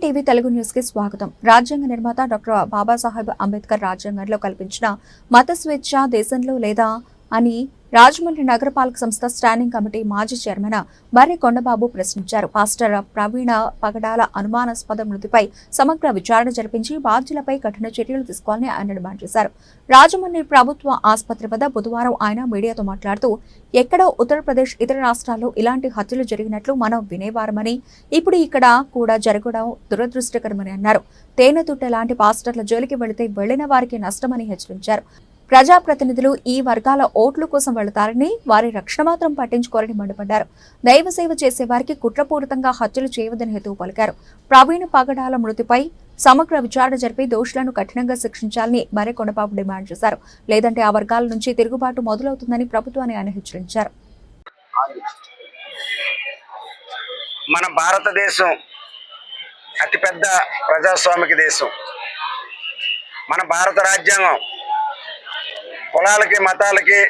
TV Telugu న్యూస్కి స్వాగతం. రాజ్యాంగ నిర్మాత డాక్టర్ బాబాసాహెబ్ అంబేద్కర్ రాజ్యాంగంలో కల్పించిన మత స్వేచ్ఛ దేశంలో లేదా అని రాజమండ్రి నగరపాలక సంస్థ స్టాండింగ్ కమిటీ మాజీ చైర్మన్ మర్రి కొండబాబు ప్రశ్నించారు. పాస్టర్ ప్రవీణ పగడాల అనుమానాస్పద మృతిపై సమగ్ర విచారణ జరిపించి బాధ్యులపై కఠిన చర్యలు తీసుకోవాలని ఆయన డిమాండ్ చేశారు. రాజమండ్రి ప్రభుత్వ ఆసుపత్రి వద్ద బుధవారం ఆయన మీడియాతో మాట్లాడుతూ ఎక్కడో ఉత్తరప్రదేశ్ ఇతర రాష్ట్రాల్లో ఇలాంటి హత్యలు జరిగినట్లు మనం వినేవారమని ఇప్పుడు ఇక్కడ కూడా జరగడం దురదృష్టకరమని అన్నారు. తేనెతుట్ట లాంటి పాస్టర్ల జోలికి వెళితే వెళ్ళిన వారికి నష్టమని హెచ్చరించారు. ప్రజాప్రతినిధులు ఈ వర్గాల ఓట్ల కోసం వెళతారని వారి రక్షణ మాత్రం పట్టించుకోరని మండిపడ్డారు. దైవ సేవ చేసే వారికి కుట్రపూరితంగా హత్యలు చేయవద్దని హేతువు పలికారు. ప్రవీణ్ పగడాల మృతిపై సమగ్ర విచారణ జరిపి దోషులను కఠినంగా శిక్షించాలని మరే కొండబాబు డిమాండ్ చేశారు. లేదంటే ఆ వర్గాల నుంచి తిరుగుబాటు మొదలవుతుందని ప్రభుత్వాన్ని ఆయన హెచ్చరించారు. మన భారతదేశం అతిపెద్ద ప్రజాస్వామిక దేశం. మన భారత రాజ్యాంగం కులాలకి మతాలకి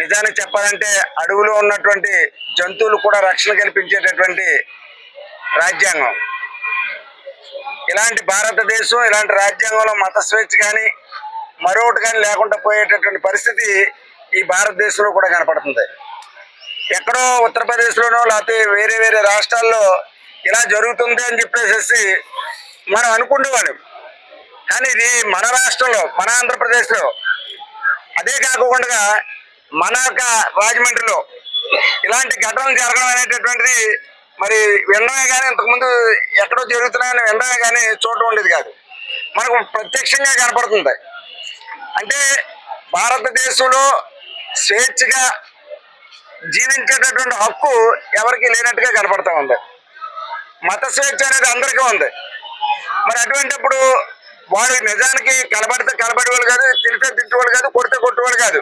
నిజానికి చెప్పాలంటే అడవిలో ఉన్నటువంటి జంతువులు కూడా రక్షణ కల్పించేటటువంటి రాజ్యాంగం. ఇలాంటి భారతదేశం ఇలాంటి రాజ్యాంగంలో మత స్వేచ్ఛ కానీ మరొకటి కానీ లేకుండా పోయేటటువంటి పరిస్థితి ఈ భారతదేశంలో కూడా కనపడుతుంది. ఎక్కడో ఉత్తరప్రదేశ్లోనో లేకపోతే వేరే వేరే రాష్ట్రాల్లో ఇలా జరుగుతుంది అని చెప్పేసి మనం అనుకునేవాళ్ళం కానీ ఇది మన రాష్ట్రంలో మన ఆంధ్రప్రదేశ్లో అదే కాకుండా మన యొక్క రాజమండ్రిలో ఇలాంటి ఘటనలు జరగడం అనేటటువంటిది మరి వినడమే కానీ ఇంతకుముందు ఎక్కడో జరుగుతున్నాయని వినడమే కానీ చూడడం ఉండేది కాదు. మనకు ప్రత్యక్షంగా కనపడుతుంది. అంటే భారతదేశంలో స్వేచ్ఛగా జీవించేటటువంటి హక్కు ఎవరికి లేనట్టుగా కనపడతా ఉంది. మత స్వేచ్ఛ అనేది అందరికీ ఉంది. మరి అటువంటిప్పుడు వాడు నిజానికి కలబడితే కలబడేవాళ్ళు కాదు తిరిగితే తిట్టేవాళ్ళు కాదు కొడితే కొట్టేవాడు కాదు.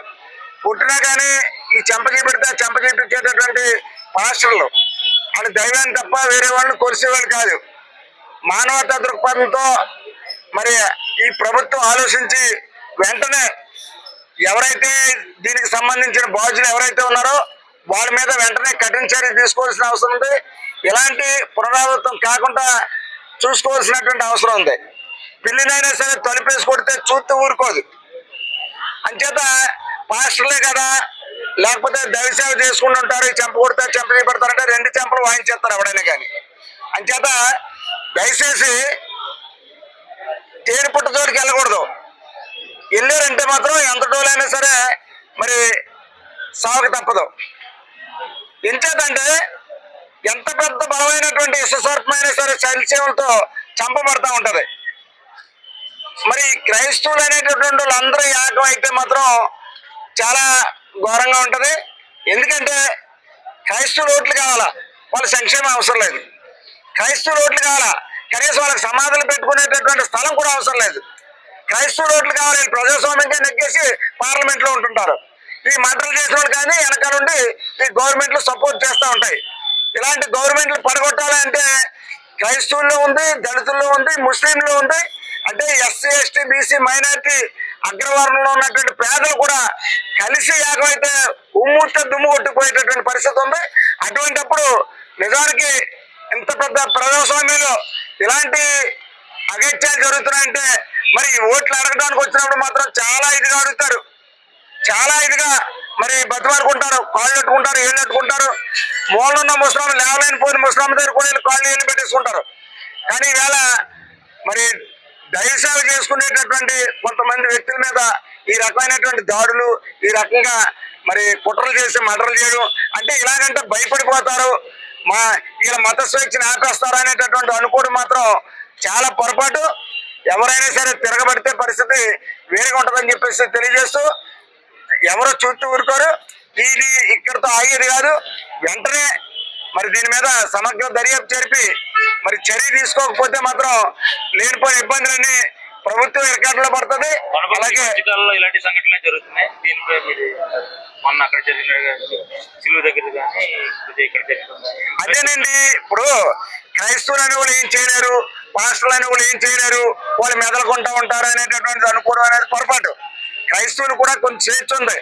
పుట్టినా కానీ ఈ చెంపకి పెడితే చెంపకి ఇచ్చేటటువంటి పాస్టర్లు వాళ్ళు దైవాన్ని తప్ప వేరే వాళ్ళని కొలిసేవాళ్ళు కాదు. మానవతా దృక్పథంతో మరి ఈ ప్రభుత్వం ఆలోచించి వెంటనే ఎవరైతే దీనికి సంబంధించిన బాధ్యులు ఎవరైతే ఉన్నారో వాళ్ళ మీద వెంటనే కఠిన చర్య తీసుకోవాల్సిన అవసరం ఉంది. ఇలాంటి పునరావృతం కాకుండా చూసుకోవాల్సినటువంటి అవసరం ఉంది. పిల్లినైనా సరే తలుపేసి కొడితే చూస్తూ ఊరుకోదు. అంచేత పాస్టర్లే కదా లేకపోతే దైవసేవ చేసుకుంటూ ఉంటారు చెంప కొడితే చెంప చేయబడతారంటే రెండు చెంపలు వాయించేస్తారు ఎవడైనా కానీ అంచేత దయచేసి తేనె పుట్టతోటికి వెళ్ళకూడదు. వెళ్ళారంటే మాత్రం ఎంత డోలైనా సరే మరి సాగుకు తప్పదు. ఎంచేతంటే ఎంత పెద్ద బలమైనటువంటి విశ్వసర్పమైనా సరే శైలసేవలతో చంపబడతా ఉంటుంది. మరి క్రైస్తవులు అనేటటువంటి వాళ్ళు యాగం అయితే మాత్రం చాలా ఘోరంగా ఉంటుంది. ఎందుకంటే క్రైస్తవులు ఓట్లు కావాలా? వాళ్ళ సంక్షేమం అవసరం లేదు. క్రైస్తవులు ఓట్లు కావాలా? కనీసం వాళ్ళకి సమాధులు పెట్టుకునేటటువంటి స్థలం కూడా అవసరం లేదు. క్రైస్తవులు ఓట్లు కావాలి ప్రజాస్వామ్యంగా నెగ్గేసి పార్లమెంట్లో ఉంటుంటారు. ఈ మంటలు చేసిన వాళ్ళు కానీ వెనక నుండి ఈ గవర్నమెంట్లు సపోర్ట్ చేస్తూ ఉంటాయి. ఇలాంటి గవర్నమెంట్లు పడగొట్టాలంటే క్రైస్తవుల్లో ఉంది దళితుల్లో ఉంది ముస్లింలో ఉంది అంటే ఎస్సీ ఎస్టీ బీసీ మైనారిటీ అగ్రవర్ణంలో ఉన్నటువంటి పేదలు కూడా కలిసి ఏకమైతే ఉమ్మూర్త దుమ్ము కొట్టుకుపోయేటటువంటి పరిస్థితి ఉంది. అటువంటిప్పుడు నిజానికి ఇంత పెద్ద ప్రజాస్వామ్యంలో ఇలాంటి అగత్యాలు జరుగుతున్నాయంటే మరి ఈ ఓట్లు అడగడానికి వచ్చినప్పుడు మాత్రం చాలా ఇదిగా అడుగుతారు. చాలా ఇదిగా మరి బతిమారుకుంటారు కాళ్ళు పెట్టుకుంటారు ఏళ్ళు పెట్టుకుంటారు మూలనున్న ముస్లాం లేవలేని పోయిన ముస్లాం దగ్గర కూడా వీళ్ళు కాళ్ళు ఏళ్ళు పెట్టేసుకుంటారు. కానీ ఈవేళ మరి దైవసేవ చేసుకునేటటువంటి కొంతమంది వ్యక్తుల మీద ఈ రకమైనటువంటి దాడులు ఈ రకంగా మరి కుట్రలు చేసి మర్డర్లు చేయడం అంటే ఇలాగంటే భయపడిపోతారు. మా వీళ్ళ మత స్వేచ్ఛను ఆపేస్తారు అనేటటువంటి అనుకోవడం మాత్రం చాలా పొరపాటు. ఎవరైనా సరే తిరగబడితే పరిస్థితి వేరుగా ఉంటుందని చెప్పేసి తెలియజేస్తూ ఎవరో చూస్తూ ఊరుకోరు. ఇది ఇక్కడితో ఆగేది కాదు. వెంటనే మరి దీని మీద సమగ్ర దర్యాప్తు జరిపి మరి చర్య తీసుకోకపోతే మాత్రం లేనిపోయిన ఇబ్బందులన్నీ ప్రభుత్వం రికార్డులో పడుతుంది. అలాగే ఇలాంటి సంఘటనలు జరుగుతున్నాయి. దీనిపై మీరు మొన్న అక్కడ జరిగిన సిలువు దగ్గర కానీ ఇక్కడ అదేనండి ఇప్పుడు క్రైస్తవులు అనే వాళ్ళు ఏం చేయలేరు పాస్టర్లు అనే వాళ్ళు ఏం చేయలేరు వాళ్ళు మెదలుకుంటా ఉంటారు అనేటటువంటి అనుకోవడం అనేది పొరపాటు. క్రైస్తవులు కూడా కొంచెం స్వేచ్ఛ ఉంది.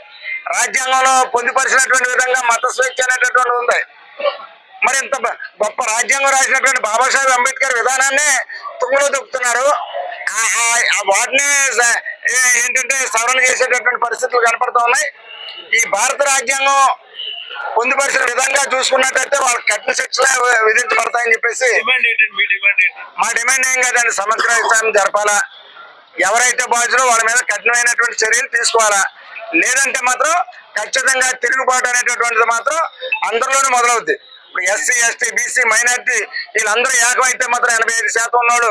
రాజ్యాంగంలో పొందుపరిచినటువంటి విధంగా మత స్వేచ్ఛ అనేటటువంటి ఉంది. మరి ఇంత గొప్ప రాజ్యాంగం రాసినటువంటి బాబాసాహెబ్ అంబేద్కర్ విధానాన్ని తుంగలో దొక్కుతున్నారు. వాటిని ఏంటంటే సవరణ చేసేటటువంటి పరిస్థితులు కనపడుతూ ఉన్నాయి. ఈ భారత రాజ్యాంగం పొందుపరిచిన విధంగా చూసుకున్నట్టయితే వాళ్ళకి కఠిన శిక్షలు విధించబడతాయని చెప్పేసి మా డిమాండ్ ఏం కాదండి. సమగ్ర విచారణ జరపాలా? ఎవరైతే బాధ్యులో వాళ్ళ మీద కఠినమైనటువంటి చర్యలు తీసుకోవాలా? లేదంటే మాత్రం ఖచ్చితంగా తిరుగుబాటు అనేటటువంటిది మాత్రం అందరిలోనే మొదలవుద్ది. ఇప్పుడు ఎస్సీ ఎస్టీ బీసీ మైనార్టీ వీళ్ళందరూ ఏకమైతే మాత్రం ఎనభై ఐదు శాతం ఉన్నోళ్ళు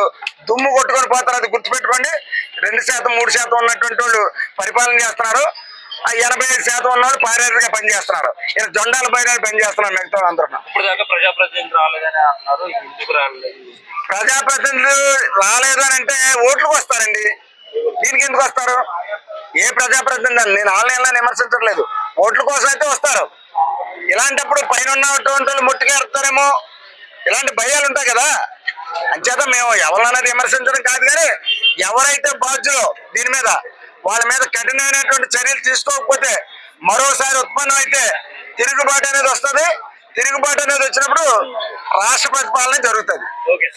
దుమ్ము కొట్టుకొని పోతారు అది గుర్తుపెట్టుకోండి. రెండు శాతం మూడు శాతం ఉన్నటువంటి వాళ్ళు పరిపాలన చేస్తున్నారు. ఆ ఎనభై ఐదు శాతం ఉన్నవాళ్ళు పారేరుగా పనిచేస్తున్నారు. ఇలా జొండాల పైన పనిచేస్తున్నారు మిగతా అందరూ ఇప్పుడు దాకా ప్రజాప్రతినిధులు రాలేదని అంటున్నారు. ప్రజాప్రతినిధులు అంటే ఓట్లకు వస్తారండి. దీనికి ఎందుకు వస్తారు? ఏ ప్రజాప్రతినిధి? అని నేను ఆన్లైన్లో విమర్శించట్లేదు. ఓట్ల కోసం అయితే వస్తారు. ఇలాంటప్పుడు పైన ఉన్నటువంటి వాళ్ళు ముట్టుకెడతారేమో ఇలాంటి భయాలు ఉంటాయి కదా. అంచేత మేము ఎవరినైనా విమర్శించడం కాదు కానీ ఎవరైతే బాధ్యులో దీని మీద వాళ్ళ మీద కఠినమైనటువంటి చర్యలు తీసుకోకపోతే మరోసారి ఉత్పన్నం అయితే తిరుగుబాటు అనేది వస్తుంది. తిరుగుబాటు అనేది వచ్చినప్పుడు రాష్ట్ర పాలన జరుగుతుంది. ఓకే